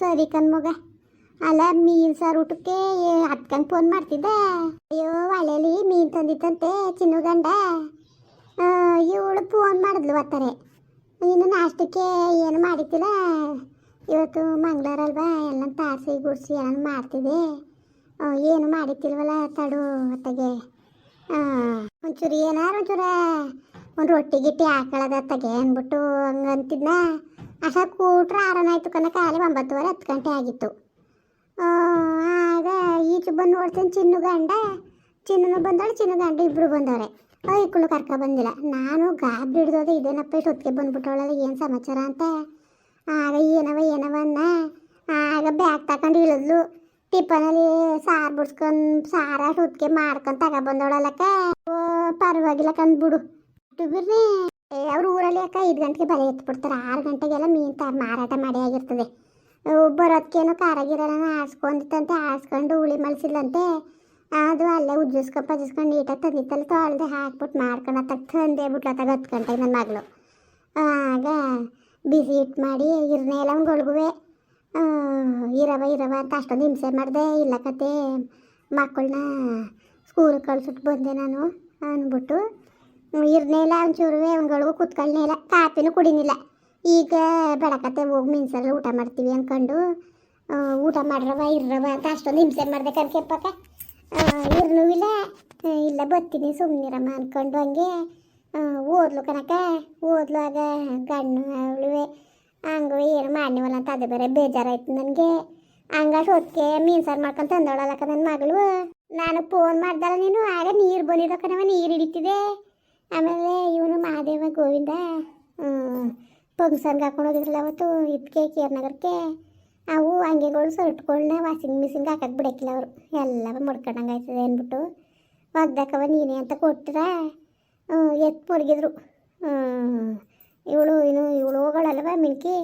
ಸರಿ ಕಣ್ಮಗ. ಅಲ್ಲ, ಮೀನ್ ಸಾರು ಊಟಕ್ಕೆ ಹತ್ಕಂಡು ಫೋನ್ ಮಾಡ್ತಿದ್ದೆ. ಅಯ್ಯೋ, ಒಳ್ಳೆಲಿ ಮೀನ್ ತಂದಿತ್ತಂತೆ ಚಿನ್ನು ಗಂಡ. ಇವಳು ಫೋನ್ ಮಾಡಿದ್ಲು ಒತ್ತಾರೆ. ಇನ್ನು ನಾಷ್ಟಕ್ಕೆ ಏನು ಮಾಡಿದ್ದಿಲ್ಲ. ಇವತ್ತು ಮಂಗಳವಾರ ಅಲ್ವಾ, ಎಲ್ಲ ತಾಸಿ ಗುಡ್ಸಿ ಎಲ್ಲ ಮಾಡ್ತಿದ್ದೆ. ಏನು ಮಾಡಿತ್ತಿಲ್ವಲ್ಲ ತಡು ಅತ್ತಗೆ. ಹಾಂ ಒಂಚೂರು ಏನಾರು ಒಂಚೂರ ಒಂದು ರೊಟ್ಟಿ ಗಿಟ್ಟಿ ಹಾಕೊಳ್ಳೋದು ಅತ್ತಗೆ ಅಂದ್ಬಿಟ್ಟು ಹಂಗಂತಿದ್ನ. ಅಷ್ಟ ಕೂಟ್ರೆ ಆರಾಮಾಯಿತು ಕನಕ ಅಲ್ಲಿ ಒಂಬತ್ತುವರೆ ಹತ್ತು ಗಂಟೆ ಆಗಿತ್ತು. ಆಗ ಈಚು ಬಂದು ನೋಡ್ತೀನಿ ಚಿನ್ನು ಗಂಡ, ಚಿನ್ನನು ಬಂದವಳು ಚಿನ್ನ ಗಂಡ ಇಬ್ಬರು ಬಂದವ್ರೆ. ಐಕ್ಳು ಕರ್ಕ ಬಂದಿಲ್ಲ. ನಾನು ಗಾಬರಿ ಹಿಡ್ದೋದೆ ಇದೇನಪ್ಪ ಇಷ್ಟು ಹೊತ್ತಿಗೆ ಏನು ಸಮಾಚಾರ ಅಂತ. ಆಗ ಏನವ ಏನವ ಅನ್ನ. ಆಗ ಬ್ಯಾಗ್ ತಗೊಂಡು ಇಳಿದ್ಲು. ಟಿಫನಲ್ಲಿ ಸಾರು ಬಿಡ್ಸ್ಕೊಂಡು, ಸಾರ ಹೊತ್ತಿಗೆ ಮಾಡ್ಕೊಂಡು ಓ, ಪರವಾಗಿಲ್ಲ ಕಂದ್ಬಿಡು ಬಿಡ್ರಿ. ಅವ್ರ ಊರಲ್ಲಿ ಅಕ್ಕ ಐದು ಗಂಟೆಗೆ ಬಲೆ ಎತ್ಬಿಡ್ತಾರೆ. ಆರು ಗಂಟೆಗೆಲ್ಲ ಮೀನು ತ, ಮಾರಾಟ ಮಾಡಿ ಆಗಿರ್ತದೆ. ಬರೋದಕ್ಕೇನೋ ಕಾರಾಗಿರಲ್ಲ ಆಡ್ಸ್ಕೊಂಡಿತ್ತಂತೆ ಆಡ್ಸ್ಕೊಂಡು ಹುಳಿ ಮಲಸಿಲ್ಲಂತೆ ಅದು ಅಲ್ಲೇ ಉಜ್ಜಿಸ್ಕೊಂಡು ಪಜಿಸ್ಕೊಂಡು ನೀಟಾಗಿ ತಂದಿತ್ತಲ್ಲ ತೊಳೆದು ಹಾಕ್ಬಿಟ್ಟು ಮಾಡ್ಕೊಂಡು ತಕ್ಕ ತಂದೆ ಬಿಟ್ಲತ್ತಾಗ ಹತ್ತು ಗಂಟೆಗೆ ನನ್ನ ಮಗಳು. ಆಗ ಬಿಸಿ ಇಟ್ಟು ಮಾಡಿ ಇರನೇ ಇಲ್ಲ ಅವ್ನುಗಳ್ಗುವೆ ಇರವ ಇರವ ಅಂತ ಅಷ್ಟೊಂದು ಹಿಂಸೆ ಮಾಡಿದೆ. ಇಲ್ಲ ಕತೆ ಮಕ್ಕಳನ್ನ ಸ್ಕೂಲ್ ಕಳ್ಸಿಟ್ಟು ಬಂದೆ ನಾನು ಅಂದ್ಬಿಟ್ಟು ಇರ್ನೇ ಇಲ್ಲ, ಒಂಚೂರುವೆ ಅವ್ನುಗಳಿಗೂ ಕುತ್ಕೊಳ್ಳೇ ಇಲ್ಲ ಕಾಪಿನೂ ಕುಡಿನಿಲ್ಲ. ಈಗ ಬೆಳಕತ್ತೆ ಹೋಗಿ ಮಿನ್ಸಲ್ಲಿ ಊಟ ಮಾಡ್ತೀವಿ ಅಂದ್ಕೊಂಡು ಊಟ ಮಾಡ್ರವ, ಇರ್ರವ ಅಂತ ಅಷ್ಟೊಂದು ಹಿಂಸೆ ಮಾಡಿದೆ ಕೆಪ್ಪಕ್ಕ ಇರ್ನೂ ಇಲ್ಲ ಇಲ್ಲ ಬರ್ತೀನಿ ಸುಮ್ಮನಿರಮ್ಮ ಅಂದ್ಕೊಂಡು ಹಂಗೆ ಓದ್ಲು ಕನಕ ಓದ್ಲು ಆಗ ಗಣ್ಣು ಅವಳುವೆ ಹಂಗು ಏನು ಮಾಡಿವಲ್ಲ ಅಂತ ಅದೇ ಬೇರೆ ಬೇಜಾರಾಯ್ತು ನನಗೆ. ಹಂಗಾಗಿ ಹೊತ್ತಿಗೆ ಮೀನು ಸಾರು ಮಾಡ್ಕೊಂಡು ತಂದೋಳಲ್ಲಕ್ಕ ನನ್ನ ಮಗಳು. ನಾನು ಫೋನ್ ಮಾಡ್ದಲ್ಲ ನೀನು, ಆಗ ನೀರು ಬಂದಿದ್ದೋ ಕಣವ ನೀರು ಹಿಡಿತಿದೆ. ಆಮೇಲೆ ಇವನು ಮಹಾದೇವ ಗೋವಿಂದ ಪಂಕ್ಷನ್ಗೆ ಹಾಕೊಂಡು ಹೋಗಿದ್ರಲ್ಲ ಅವತ್ತು ಇದಕ್ಕೆ ಕೆ ಆರ್ ನಗರಕ್ಕೆ ಅವು ಅಂಗೆಗಳು ಸರ್ಟ್ಗಳನ್ನ ವಾಷಿಂಗ್ ಮಿಷಿನ್ಗೆ ಹಾಕಕ್ಕೆ ಬಿಡಕ್ಕಿಲ್ಲ ಅವರು. ಎಲ್ಲ ಮುಡ್ಕೊಂಡಂಗೆ ಆಯ್ತದೆ ಅಂದ್ಬಿಟ್ಟು ಒಗ್ದಾಕವ ನೀನೇ ಅಂತ ಕೊಟ್ಟರೆ ಎತ್ತು ಮಡಗಿದ್ರು. ಇವಳು ಇನ್ನು ಇವಳು ಹೋಗಳಲ್ವ ಮಿಲ್ಕಿ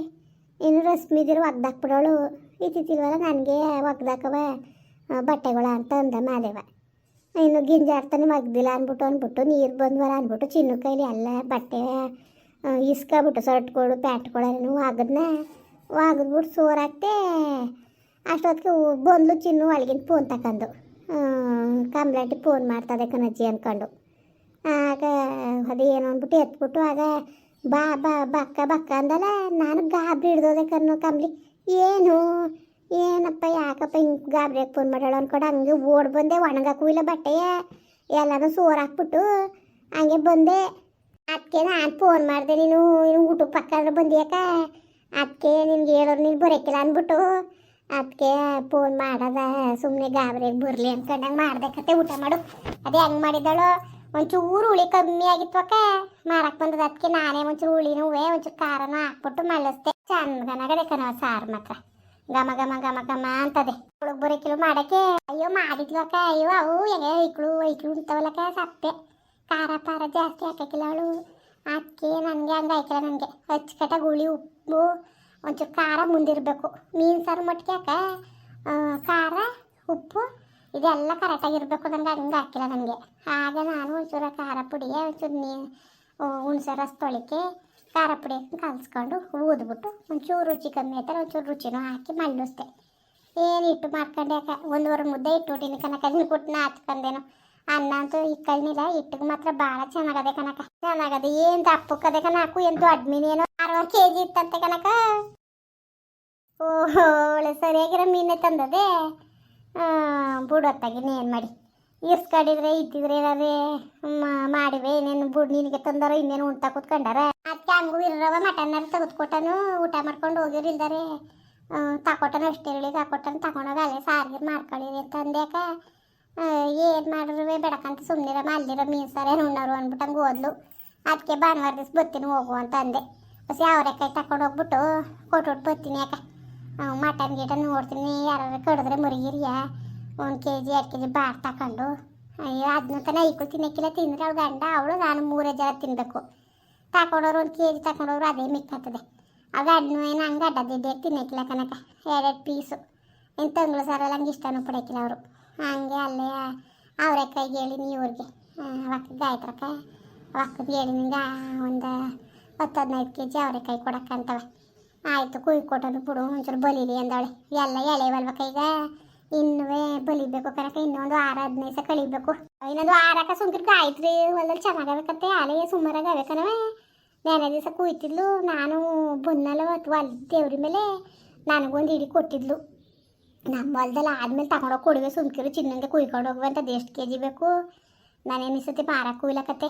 ಇನ್ನು ರಶ್ಮಿದಿರು ಒಗ್ದಾಕ್ಬಿಡೋಳು ಇತ್ತಿತ್ತಿಲ್ವಲ್ಲ ನನಗೆ ಒಗ್ದಾಕವ ಬಟ್ಟೆಗಳ ಅಂತ ಅಂದ ಮಾದೇವ ಇನ್ನು ಗಿಂಜಾಡ್ತಾನೆ ಮಗ್ದಿಲ್ಲ ಅಂದ್ಬಿಟ್ಟು ಅಂದ್ಬಿಟ್ಟು, ನೀರು ಬಂದ್ವಲ್ಲ ಅಂದ್ಬಿಟ್ಟು ಚಿನ್ನು ಕೈಲಿ ಎಲ್ಲ ಬಟ್ಟೆ ಇಸ್ಕೊಬಿಟ್ಟು ಪ್ಯಾಟ್ ಪ್ಯಾಂಟ್ಗಳೆಲ್ಲ ಒಗದ್ನ, ಒಗದ್ಬಿಟ್ಟು ಸೋರಾಕ್ತೆ ಅಷ್ಟೊತ್ತಿಗೆ ಬಂದ್ಲು ಚಿನ್ನು ಒಳಗಿನ ಫೋನ್ ತಗೊಂಡು ಕಂಪ್ಲೇಂಟಿಗೆ ಫೋನ್ ಮಾಡ್ತದೆ ಕಣಜ್ಜಿ ಅಂದ್ಕೊಂಡು ಆಗ ಅದೇನು ಅಂದ್ಬಿಟ್ಟು ಎತ್ಬಿಟ್ಟು ಆಗ ಬಾ ಬಾ, ಬಕ್ಕ ಬಕ್ಕ ಅಂದಲ್ಲ, ನಾನು ಗಾಬರಿ ಹಿಡ್ದೋದೆ ಕಣ್ಣು ಕಂಬ್ಲಿ ಏನು? ಏನಪ್ಪ, ಯಾಕಪ್ಪ ಹಿಂಗೆ ಗಾಬ್ರಿಗೆ ಫೋನ್ ಮಾಡ್ಯಾಳ ಅನ್ಕೊಂಡು ಹಂಗೆ ಓಡ್ ಬಂದೆ ಒಣಗಕ್ಕೂ ಇಲ್ಲ ಬಟ್ಟೆಯ ಎಲ್ಲನೂ ಸೋರ್ ಹಾಕ್ಬಿಟ್ಟು ಹಂಗೆ ಬಂದೆ. ಅದಕ್ಕೆ ನಾನು ಫೋನ್ ಮಾಡಿದೆ, ನೀನು ಇನ್ನು ಊಟಕ್ಕೆ ಪಕ್ಕ ಬಂದಿಯಾಕ ಅದಕ್ಕೆ ನಿನ್ಗೆ ಹೇಳೋರು ನೀನು ಬರೋಕ್ಕಿಲ್ಲ ಅಂದ್ಬಿಟ್ಟು ಅದಕ್ಕೆ ಫೋನ್ ಮಾಡದ ಸುಮ್ಮನೆ ಗಾಬರಿಯಾಗಿ ಬರಲಿ ಅನ್ಕೊಂಡಂಗೆ ಮಾಡ್ದೆ ಕತೆ, ಊಟ ಮಾಡು. ಅದೇ ಹೆಂಗೆ ಮಾಡಿದಳು ಒಂಚೂರು ಹುಳಿ ಕಮ್ಮಿ ಆಗಿತ್ವಕ್ಕ ಮಾರಕ್ಕೆ ಬಂದದ ಅದಕ್ಕೆ ನಾನೇ ಒಂಚೂರು ಹುಳಿನೂ ಒಂಚೂರು ಖಾರನೂ ಹಾಕ್ಬಿಟ್ಟು ಮಳ್ಳಸ್ದೆ ಚಂದನಾಗದೆ ಕಣ ಸಾರು ಮಾತ್ರ. ಗಮ ಗಮ ಗಮ ಗಮ ಅಂತದೆ. ಒಳಗೆ ಬರೋಕಿಲು ಮಾಡಕ್ಕೆ, ಅಯ್ಯೋ ಮಾಡಿದ್ಲು ಅಕ್ಕ, ಅಯ್ಯೋ, ಅವು ಹೆಂಗೆ ಐಕ್ಳು ಐಕ್ಳು ಉಂಟವಲ್ಲಕ್ಕ ಸಪ್ಪೆ ಖಾರ ಪಾರ ಜಾಸ್ತಿ ಹಾಕಕ್ಕಿಲ್ಲ ಅವಳು. ಅದಕ್ಕೆ ನನಗೆ ಹಂಗೆ ಆಯ್ಕಲ್ಲ ನನಗೆ. ಅಚ್ಚುಕಟ್ಟಾಗಿ ಗುಳಿ ಉಪ್ಪು, ಒಂಚೂರು ಖಾರ ಮುಂದಿರಬೇಕು. ಮೀನು ಸಾರು ಮಟ್ಟಿಗೆ ಅಕ್ಕ ಖಾರ, ಉಪ್ಪು, ಇದೆಲ್ಲ ಕರೆಕ್ಟಾಗಿರಬೇಕು ನನಗೆ ಹಂಗೆ ಹಾಕಿಲ್ಲ ನನಗೆ. ಆಗ ನಾನು ಒಂಚೂರು ಖಾರ ಪುಡಿಗೆ ಒಂಚೂರು ನೀ ರಸ ತೊಳಿಕೆ ಖಾರ ಪುಡಿ ಕಲಿಸ್ಕೊಂಡು ಊದ್ಬಿಟ್ಟು ಒಂಚೂರು ರುಚಿ ಕಮ್ಮಿ ಆಯ್ತಾರೆ ಒಂಚೂರು ರುಚಿನೂ ಹಾಕಿ ಮಳ್ಳಿಸ್ದೆ. ಏನು ಇಟ್ಟು ಮಾಡ್ಕೊಂಡೆ ಒಂದೂವರೆ ಮುದ್ದೆ ಇಟ್ಟು ಕನಕ ಕೊಟ್ಟು ನಾಚ್ಕೊಂಡೇನು ಅನ್ನ ಅಂತೂ ಇಕ್ಕಳ್ನಿಲ್ಲ ಇಟ್ಟಿಗೆ ಮಾತ್ರ ಭಾಳ ಚೆನ್ನಾಗದೆ ಕನಕ ಚೆನ್ನಾಗದೆ, ಏನು ದಪ್ಪಕ್ಕದೆ ಕನಕು ಎಂತೂ ದೊಡ್ಡ ಮೀನೇನೋ ಅರವತ್ತು ಕೆ ಜಿ ಇತ್ತಂತೆ ಕನಕ ಓಹೋ ಸರಿಯಾಗಿರೋ ಮೀನೆ ತಂದದೆ ಬಿಡೋತ್ತಾಗಿ ಏನು ಮಾಡಿ? ಇರ್ಸ್ಕೊಂಡಿದ್ರೆ ಇದ್ದಿದ್ರೆ ಏನಾದ್ರೆ ಮಾಡಿವೆ ಏನೇನು ಬುಡ್ ನಿನಗೆ ತಂದಾರ, ಇನ್ನೇನು ಉಣ್ತ ಕೂತ್ಕೊಂಡಾರ. ಅದಕ್ಕೆ ಹಂಗೂ ಇರವ ಮಟನ್ನಾರ ತೆಗೆದುಕೊಟ್ಟನು, ಊಟ ಮಾಡ್ಕೊಂಡು ಹೋಗಿರಿಲ್ದಾರೆ ತಕೊಟ್ಟನು ಅಷ್ಟೇ, ಹೇಳಿ, ತಕೊಟ್ಟನು, ತಗೊಂಡೋಗ ಅಲ್ಲೇ ಸಾರಿಗೆ ಮಾಡ್ಕೊಳ್ಳಿರಿ ಅಂತ ಅಂದ್ಯಾಕ ಏನು ಮಾಡಿದ್ರು ಬೇಡಕಂತ ಸುಮ್ಮನಿರಮ್ಮ ಅಲ್ಲಿರೋ ಮೀನು ಏನು ಉಣ್ಣೋರು ಅಂದ್ಬಿಟ್ಟು ಹಂಗೆ ಓದ್ಲು ಅದಕ್ಕೆ ಭಾನುವಾರ ದಿವಸ ಬರ್ತೀನಿ ಹೋಗು ಅಂತ ಅಂದೆ. ಬಸ್ ಅವರೆಕಾಯಿ ತಗೊಂಡು ಹೋಗ್ಬಿಟ್ಟು ಕೊಟ್ಟು ಬರ್ತೀನಿ ಯಾಕೆ? ಮಟನ್ ಗೀಟನ್ ನೋಡ್ತೀನಿ ಯಾರು ಕಡಿದ್ರೆ ಮುರಿಗಿರಿಯ ಒಂದು ಕೆ ಜಿ ಎರಡು ಕೆ ಜಿ ಬಾಟ್ ತಗೊಂಡು ಅಯ್ಯೋ ಅದನ್ನ ತನ ಐಕ್ಳು ತಿನ್ನಕ್ಕಿಲ್ಲ, ತಿಂದ್ರೆ ಅವಳು ಗಂಡ, ಅವಳು ನಾನು ಮೂರೇ ಜನ ತಿನ್ನಬೇಕು ತಗೊಂಡವ್ರು ಒಂದು ಕೆ ಜಿ ತಗೊಂಡವ್ರು ಅದೇ ಮಿಕ್ಕತ್ತದೆ ಆ ಗಂಡನು ಏನು ಹಂಗೆ ಅಡ್ಡ ದಿಡ್ಡೆ ತಿನ್ನಕ್ಕಿಲ್ಲ ಕನಕ ಎರಡೆರಡು ಪೀಸು. ಇನ್ನು ತಂಗಳು ಸಾರಲ್ಲ ಹಂಗೆ ಇಷ್ಟನೂ ಪಡೆಯಕ್ಕಿಲ್ಲ ಅವರು. ಹಂಗೆ ಅಲ್ಲೇ ಅವರೆಕಾಯಿಗೆ ಹೇಳಿ ನೀವ್ರಿಗೆ ಅವಕ್ಕೆ ಗಾಯತ್ರಕ್ಕ ಅವಕ್ಕೆ ಹೇಳಿ ನಿಂಗೆ, ಒಂದು ಹತ್ತು, ಹದಿನೈದು ಕೆ ಜಿ ಕೈ ಕೊಡಕ್ಕಂತವೆ. ಆಯಿತು ಕುಯ್ ಕೊಟ್ಟನು ಬಿಡು, ಒಂಚೂರು ಬಲೀಲಿ ಅಂದವಳೆ. ಎಲ್ಲ ಎಳೆವಲ್ವಕ್ಕ ಈಗ ಇನ್ನುವೇ ಬಲಿಬೇಕು ಕನಕ ಇನ್ನೊಂದು ಆರ ಹದಿನೈದು ಕಳಿಬೇಕು ಇನ್ನೊಂದು ಆರಕ್ಕ ಸುಮ್ಕಿರ್ಕ ಆಯ್ತ್ರಿ, ಹೊಲದಲ್ಲಿ ಚೆನ್ನಾಗಬೇಕತ್ತೆ ಆಲೆ ಸುಮಾರಾಗಬೇಕನವೆ ನೆನೆ ದಿವಸ ಕುಯ್ತಿದ್ಲು, ನಾನು ಬಂದಲ್ಲ ಹೊತ್ತು ಅಲ್ಲಿ ದೇವ್ರ ಮೇಲೆ ನನಗೊಂದು ಇಡಿ ಕೊಟ್ಟಿದ್ಲು. ನಮ್ಮ ಹೊಲದಲ್ಲಿ ಆದ್ಮೇಲೆ ತಗೊಂಡೋಗಿ ಕೊಡುವೆ ಸುಮ್ಕಿರು, ಚಿನ್ನಂಗೆ ಕುಯ್ಕೊಂಡು ಹೋಗುವೆ ಎಷ್ಟು ಕೆ ಜಿ ಬೇಕು? ನಾನೇನು ಈ ಸತಿ ಮಾರಕ್ಕೆ ಕುಯ್ಲಕತ್ತೆ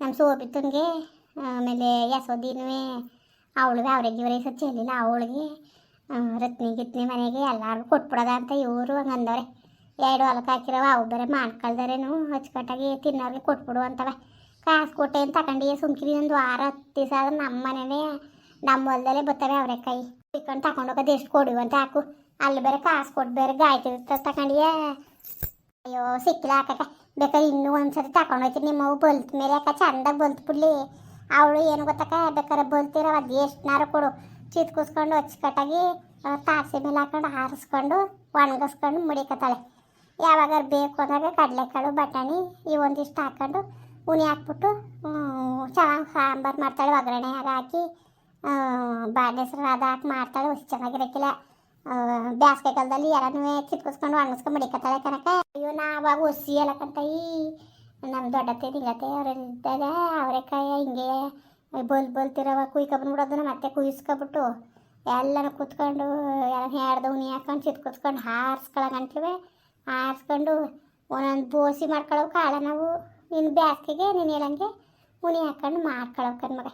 ನಮ್ಮ ಸೋಬಿತ್ತನ್ಗೆ ಆಮೇಲೆ ಯಸೋದಿನೂ ಅವಳಿಗೆ ಅವ್ರಿಗೆ ಇವರೇ ಸತಿ ಚೆಲ್ಲಿಲ್ಲ, ಅವಳಿಗೆ. ರತ್ನಿ ಗಿತ್ನಿ ಮನೆಗೆ ಎಲ್ಲರಿಗೂ ಕೊಟ್ಬಿಡೋದ ಅಂತ ಇವರು ಹಂಗಂದವ್ರೆ. ಎರಡು ಹೊಲಕ್ಕೆ ಹಾಕಿರವ, ಅವು ಬೇರೆ ಮಾಡ್ಕೊಳ್ದಾರೇನು? ಅಚ್ಚುಕಟ್ಟಾಗಿ ತಿನ್ನೋರಿಗೆ ಕೊಟ್ಬಿಡು ಅಂತವೆ. ಕಾಸು ಕೊಟ್ಟೆ ಅಂತ ತಗೊಂಡು, ಸುಮ್ಕಿರಿ ಒಂದು ವಾರ, ಹತ್ತು ದಿವಸ ಆದ್ರೆ ನಮ್ಮ ಮನೆನೇ, ನಮ್ಮ ಹೊಲದಲ್ಲೇ ಬರ್ತವೆ ಅವರೆಕಾಯಿ. ಚಿಕನ್ ತಗೊಂಡೋಗೋದು ಎಷ್ಟು ಕೊಡುವಂತ ಹಾಕು. ಅಲ್ಲಿ ಬೇರೆ ಕಾಸು ಕೊಟ್ಟು ಬೇರೆ ಗಾಯ್ತಿರ್ತ ತಗೊಂಡಿಯೇ ಅಯ್ಯೋ, ಸಿಕ್ಕಿಲ್ಲ ಹಾಕಕ್ಕ ಬೇಕಾದ್ರೆ ಇನ್ನೂ ಒಂದ್ಸರಿ ತಗೊಂಡೋಯ್ತೀನಿ ನಿಮ್ಮ ಅವು ಬಲ್ತ್ ಮೇಲೆ ಯಾಕೆ ಚಂದಾಗಿ ಬಲ್ತ್ ಬಿಡ್ಲಿ ಅವಳು ಏನು ಗೊತ್ತಕ್ಕ? ಬೇಕಾದ್ರೆ ಬಲ್ತಿರೋ ಅದು ಎಷ್ಟನಾರು ಕೊಡು. ಚಿತ್ಕುಸ್ಕೊಂಡು ಅಚ್ಚುಕಟ್ಟಾಗಿ ತಾರಸಿ ಮೇಲೆ ಹಾಕೊಂಡು ಹಾರಿಸ್ಕೊಂಡು ಒಣಗಿಸ್ಕೊಂಡು ಮುಡಿಕತ್ತಾಳೆ. ಯಾವಾಗ ಬೇಕು ಅಂದಾಗ ಕಡಲೆಕಾಳು, ಬಟಾಣಿ ಇವೊಂದಿಷ್ಟು ಹಾಕ್ಕೊಂಡು ಉನಿ ಹಾಕ್ಬಿಟ್ಟು ಚೆನ್ನಾಗಿ ಸಾಂಬಾರು ಮಾಡ್ತಾಳೆ, ಒಗ್ಗರಣೆಯಾಗ ಹಾಕಿ ಬಾಳೆ ಹೆಸ್ರು ಅದು ಹಾಕಿ ಮಾಡ್ತಾಳೆ ಅಷ್ಟು ಚೆನ್ನಾಗಿರಕ್ಕಿಲ್ಲ ಬ್ಯಾಸ್ಗೆ ಕಾಲದಲ್ಲಿ ಎಲ್ಲನೂ ಕಿತ್ಕೊಸ್ಕೊಂಡು ಒಣಗಿಸ್ಕೊಂಡು ಮಡಿಕತ್ತಾಳೆ ಕನಕ ಅಯ್ಯೋ, ನಾವಾಗ ಒಸಿ ಎಲ್ಲ ಈ ನಮ್ಮ ದೊಡ್ಡತ್ತೆ ನಿಂಗತ್ತೆ ಅವರಿದ್ದಾಗ ಅವರೆಕಾಯಿ ಹಿಂಗೆ ಬಲ್ ಬಲ್ತಿರವ ಕುಯ್ಕೊಬಂದ್ಬಿಡೋದನ್ನ ಮತ್ತೆ ಕುಯ್ಸ್ಕೊಬಿಟ್ಟು ಎಲ್ಲನೂ ಕೂತ್ಕೊಂಡು ಎಲ್ಲ ಹಾಕೊಂಡು ಉನಿ ಹಾಕೊಂಡು ಚಿತ್ಕೊಸ್ಕೊಂಡು ಹಾರಿಸ್ಕೊಳಗಂಟ್ಲುವೆ ಹಾರಿಸ್ಕೊಂಡು ಒಂದೊಂದು ಬೋಸಿ ಮಾಡ್ಕೊಳಕ್ಕೆ ಕಾಳ ನಾವು. ನಿನ್ನ ಬ್ಯಾಸ್ಗೆಗೆ, ನೀನು ಹೇಳಂಗೆ ಉನಿ ಹಾಕೊಂಡು ಮಾಡ್ಕೊಳ್ಳೋ ಕಣ್ಮಗ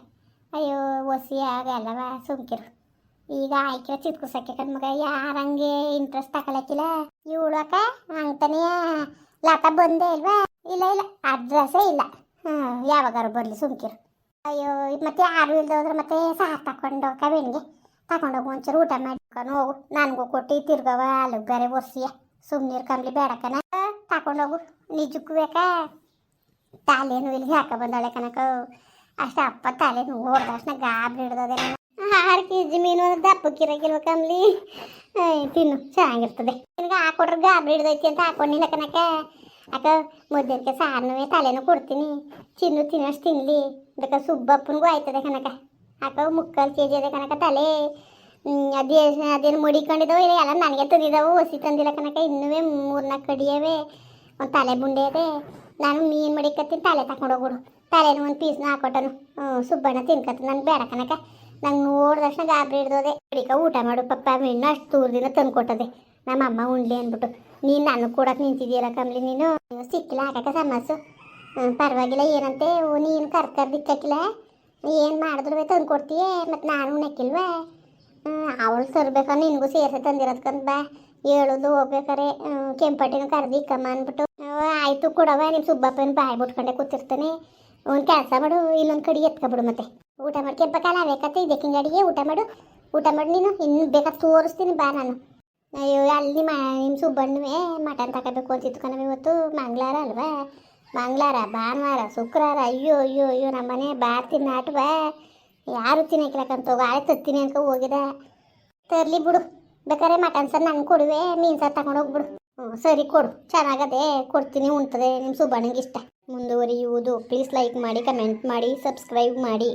ಅಯ್ಯೋ, ಒಸಿ ಆಗ ಅಲ್ಲವ ಸುಮ್ಕಿರು. ಈಗ ಆಯ್ಕೆ ಮಗ. ಕಣ್ಮಗ ಯಾರಂಗೆ ಇಂಟ್ರೆಸ್ಟ್ ತಗೊಳಕ್ಕಿಲ್ಲ ಇವಳಕ ಅಂತಾನೆ ಲತಾ ಬಂದೇ ಇಲ್ವಾ? ಇಲ್ಲ ಇಲ್ಲ ಅಡ್ರೆಸ್ಸೇ ಇಲ್ಲ. ಹಾಂ ಯಾವಾಗಾರು ಬರಲಿ, ಸುಮ್ಕಿರು. ಅಯ್ಯೋ ಮತ್ತೆ ಯಾರು ಇಲ್ಲದೆ ಹೋದ್ರೆ ಮತ್ತೆ ಸಾರು ತಕೊಂಡು ಕವೇಣಿಗೆ ತಗೊಂಡೋಗು ಒಂಚೂರು ಊಟ ಮಾಡ್ಕೊಂಡು ಹೋಗು. ನನಗೂ ಕೊಟ್ಟು ತಿರ್ಗವ ಅಲ್ಲಿಗೆ ಬೇರೆ ಒರ್ಸಿಯ. ಸುಮ್ಮನೆ ಕಂಬ್ಲಿ ಬೇಡಕನ ತಗೊಂಡೋಗು ನಿಜಕ್ಕೂ ಬೇಕಾ? ತಾಲೇನು ಇಲ್ಲಿ ಹಾಕ ಬಂದಾಳೆ ಕನಕ ಅಷ್ಟು ಅಪ್ಪ ತಾಲೇನು ನೋಡ್ದ ಅಷ್ಟನ್ನ ಗಾಬರಿ ಹಿಡ್ದದೆ ಆರು ಕೆ ಜಿ ಮೀನು ದಪ್ಪಕ್ಕಿರಗಿಲ್ವ ಕಿರಾಗಿಲ್ವ ಏಯ್, ತಿನ್ನು. ಚೆನ್ನಾಗಿರ್ತದೆ. ನಿನಗೆ ಹಾಕೊಟ್ರೆ ಗಾಬರಿ ಹಿಡ್ದೈತಿ ಅಂತ ಹಾಕೊಂಡಿಲ್ಲ ಕನಕ ಅಕ್ಕ ಮುದ್ದೆಗೆ ಸಾರನು ತಲೆನೂ ಕೊಡ್ತೀನಿ. ಚಿನ್ನು ತಿನ್ನಷ್ಟು ತಿನ್ನಲಿ ಅದಕ್ಕೆ ಸುಬ್ಬಪ್ಪನಿಗೂ ಆಯ್ತದೆ ಕನಕ ಅಕ್ಕ, ಮುಕ್ಕಾಲು ಕೆ ಜಿ ಅದೆ ಕನಕ ತಲೆ. ಅದೇ, ಅದೇನು ಮಡಿಕೊಂಡಿದ್ದಾವೆ ಇಲ್ಲ, ಎಲ್ಲ ನನಗೆ ತಂದಿದ್ದಾವೆ ಒಸಿ ತಂದಿಲ್ಲ ಕನಕ ಇನ್ನೂ ಮೂರ್ನಾಲ್ಕು ಕಡಿಯವೆ ಒಂದು ತಲೆ ಬುಂಡೆ ಇದೆ ನಾನು ಮೀನು ಮಡಿಕತ್ತೀನಿ ತಲೆ ತಗೊಂಡೋಗ್ಬಿಡು ತಲೆನೂ ಒಂದು ಪೀಸ್ನ ಹಾಕೊಟ್ಟನು. ಸುಬ್ಬಣ್ಣ ತಿನ್ಕತ್ತ, ನಂಗೆ ಬೇಡ ಕನಕ ನಂಗೆ ನೋಡಿದ ತಕ್ಷಣ ಗಾಬರಿ ಹಿಡ್ದೋದೆ. ಅಡಿಕ ಊಟ ಮಾಡು, ಪಪ್ಪ, ಮೀನು ಅಷ್ಟು ದೂರದಿಂದ ತಂದು ಕೊಟ್ಟದೆ ನಮ್ಮ ಅಮ್ಮ ಉಂಡ್ಲಿ ಅಂದ್ಬಿಟ್ಟು. ನೀನು ನಾನು ಕೊಡಕ್ಕೆ ನಿಂತಿದ್ದೀಯಲ್ಲ ಕಮ್ಲಿ, ನೀನು ಸಿಕ್ಕಿಲ್ಲ ಹಾಕಕ್ಕೆ ಸಮಸ್ಸು ಪರವಾಗಿಲ್ಲ, ಏನಂತೆ? ನೀನು ಕರ್ಕರ್ ದಿಕ್ಕಿಲ್ಲ ಏನು ಮಾಡಿದ್ರು ತಂದು ಕೊಡ್ತೀಯ? ಮತ್ತು ನಾನು ನೆಕ್ಕಿಲ್ವಾ ಅವಳು ತರ್ಬೇಕ ನಿನಗೂ ಸೇರಿಸಿ ತಂದಿರೋದ್ಕಂತ ಬಾ. ಹೇಳೋದು ಹೋಗ್ಬೇಕಾರೆ. ಕೆಂಪಟ್ಟಿನ ಕರೆದು ಅಂದ್ಬಿಟ್ಟು. ಆಯಿತು ಆಯ್ತು ಕೊಡವ ನಿಮ್ಮ ಸುಬ್ಬಪ್ಪನ ಬಾಯಿ ಬಿಟ್ಕೊಂಡೆ ಕೂತಿರ್ತಾನೆ. ಒಂದು ಕೆಲಸ ಮಾಡು ಇಲ್ಲೊಂದು ಕಡೆ ಎತ್ಕೊಬಿಡು ಮತ್ತೆ. ಊಟ ಮಾಡಿ ಕೆಂಪಕಾಲ ಬೇಕತ್ತೆ ಇದಕ್ಕಿಂಗ ಅಡಿಗೆ ಊಟ ಮಾಡು. ಊಟ ಮಾಡು ನೀನು ಇನ್ನು ಬೇಕಾದ್ರೆ ತೋರಿಸ್ತೀನಿ ಬಾ ನಾನು. ಅಯ್ಯೋ, ಅಲ್ಲಿ ಮಾ ನಿಮ್ಮ ಸುಬ್ಬಣ್ಣವೇ ಮಟನ್ ತಗೋಬೇಕು ಅಂತಿತ್ತು ಕಣವ ಇವತ್ತು. ಮಂಗಳವಾರ ಅಲ್ವಾ? ಮಂಗಳವಾರ ಭಾನುವಾರ, ಶುಕ್ರವಾರ. ಅಯ್ಯೋ ಅಯ್ಯೋ ಅಯ್ಯೋ ನಮ್ಮ ಮನೆ ಬಾರ್ ತಿನ್ನಾಟವ. ಯಾರು ತಿನ್ನಕ್ಕಿಲ್ಲಕ್ಕಂತ ಗಾಳಿ ತತ್ತೀನಿ ಅನ್ಕೊ ಹೋಗಿದ ತರ್ಲಿ ಬಿಡು. ಬೇಕಾದ್ರೆ ಮಟನ್ ಸರ್ ನಂಗೆ ಕೊಡುವೆ. ಮೀನು ಸರ್ ತಗೊಂಡು ಹೋಗ್ಬಿಡು ಸರಿ ಕೊಡು. ಚೆನ್ನಾಗದೆ ಕೊಡ್ತೀನಿ, ಉಣ್ತದೆ. ನಿಮ್ಮ ಸುಬ್ಬಣ್ಣಂಗೆ ಇಷ್ಟ. ಮುಂದುವರಿಯುವುದು. ಪ್ಲೀಸ್ ಲೈಕ್ ಮಾಡಿ ಕಮೆಂಟ್ ಮಾಡಿ ಸಬ್ಸ್ಕ್ರೈಬ್ ಮಾಡಿ.